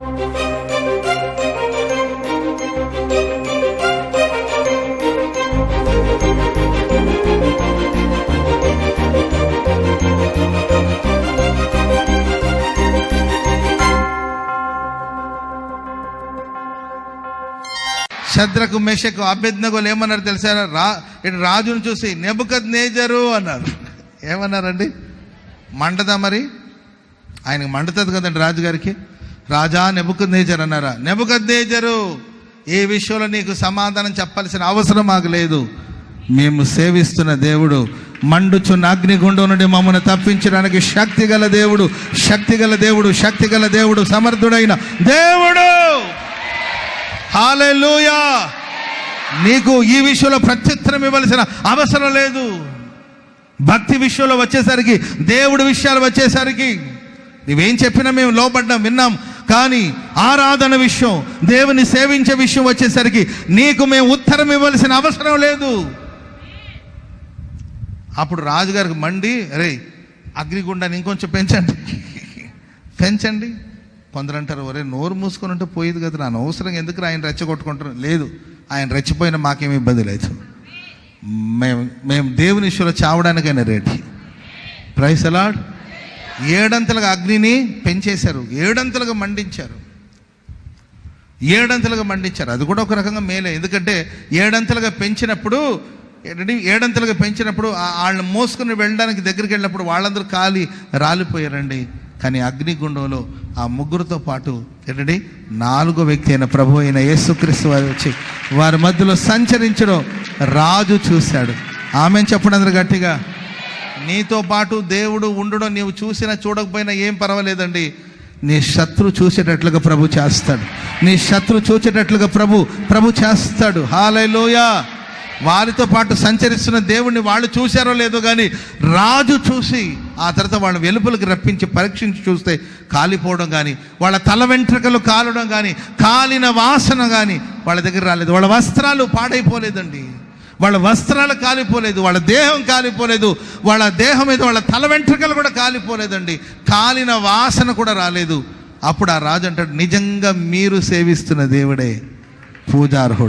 శద్రకు మెషకు అభ్యర్థనకులు ఏమన్నారు తెలుసా? రా ఇటు రాజును చూసి నెబుకద్ నేజరు అన్నారు. ఏమన్నారండి? మండదా మరి? ఆయనకు మండుతుంది కదండి రాజుగారికి. రాజా నెబుకద్ నేజర్ అన్నారా? నెబుకద్ నేజరు ఏ విషయంలో నీకు సమాధానం చెప్పాల్సిన అవసరం మాకు లేదు. మేము సేవిస్తున్న దేవుడు మండుచున్న అగ్నిగుండం నుండి మమ్మల్ని తప్పించడానికి శక్తి గల దేవుడు శక్తి గల దేవుడు శక్తి గల దేవుడు సమర్థుడైన దేవుడు! హాలూయా నీకు ఈ విషయంలో ప్రత్యుత్తరం ఇవ్వాల్సిన అవసరం లేదు. భక్తి విషయంలో వచ్చేసరికి దేవుడి విషయాలు వచ్చేసరికి నువ్వేం చెప్పినా మేము లోపడ్డాం విన్నాం. కానీ ఆరాధన విషయం దేవుని సేవించే విషయం వచ్చేసరికి నీకు మేము ఉత్తరం ఇవ్వాల్సిన అవసరం లేదు. అప్పుడు రాజుగారికి మండి అరే అగ్నిగుండాన్ని ఇంకొంచెం పెంచండి. పెంచండి. కొందరు అంటారు ఒరే నోరు మూసుకొని ఉంటే పోయేది కదా నా అవసరం ఎందుకు ఆయన రెచ్చగొట్టుకుంటారు లేదు ఆయన రెచ్చిపోయినా మాకేమి ఇబ్బంది లేదు. మేము మేము దేవుని విషయంలో చావడానికైనా రెడీ. ప్రైస్ అలాడ్ ఏడంతలుగా అగ్నిని పెంచేశారు. ఏడంతలుగా మండించారు. ఏడంతలుగా మండించారు. అది కూడా ఒక రకంగా మేలే. ఎందుకంటే ఏడంతలుగా పెంచినప్పుడు ఏంటంటే ఏడంతలుగా పెంచినప్పుడు వాళ్ళని మోసుకుని వెళ్ళడానికి దగ్గరికి వెళ్ళినప్పుడు వాళ్ళందరూ కాలి రాలిపోయారండి. కానీ అగ్నిగుండంలో ఆ ముగ్గురుతో పాటు ఏంటండి? నాలుగో వ్యక్తి అయిన ప్రభు అయిన యేసుక్రీస్తు వారు వచ్చి వారి మధ్యలో సంచరించడం రాజు చూశాడు. ఆమె చెప్పడం అందరు గట్టిగా. నీతో పాటు దేవుడు ఉండడం నీవు చూసినా చూడకపోయినా ఏం పర్వాలేదండి. నీ శత్రు చూసేటట్లుగా ప్రభు చేస్తాడు. నీ శత్రు చూసేటట్లుగా ప్రభు ప్రభు చేస్తాడు. హాలలోయ వారితో పాటు సంచరిస్తున్న దేవుణ్ణి వాళ్ళు చూశారో లేదో కానీ రాజు చూసి ఆ తర్వాత వాళ్ళు వెలుపులకు రప్పించి పరీక్షించి చూస్తే కాలిపోవడం కానీ వాళ్ళ తల వెంట్రుకలు కాలడం కానీ కాలిన వాసన కానీ వాళ్ళ దగ్గర రాలేదు. వాళ్ళ వస్త్రాలు పాడైపోలేదండి. వాళ్ళ వస్త్రాలు కాలిపోలేదు వాళ్ళ దేహం కాలిపోలేదు వాళ్ళ దేహం మీద వాళ్ళ తల వెంట్రుకలు కూడా కాలిపోలేదండి. కాలిన వాసన కూడా రాలేదు. అప్పుడు ఆ రాజు అంటాడు నిజంగా మీరు సేవిస్తున్న దేవుడే పూజార్హుడు.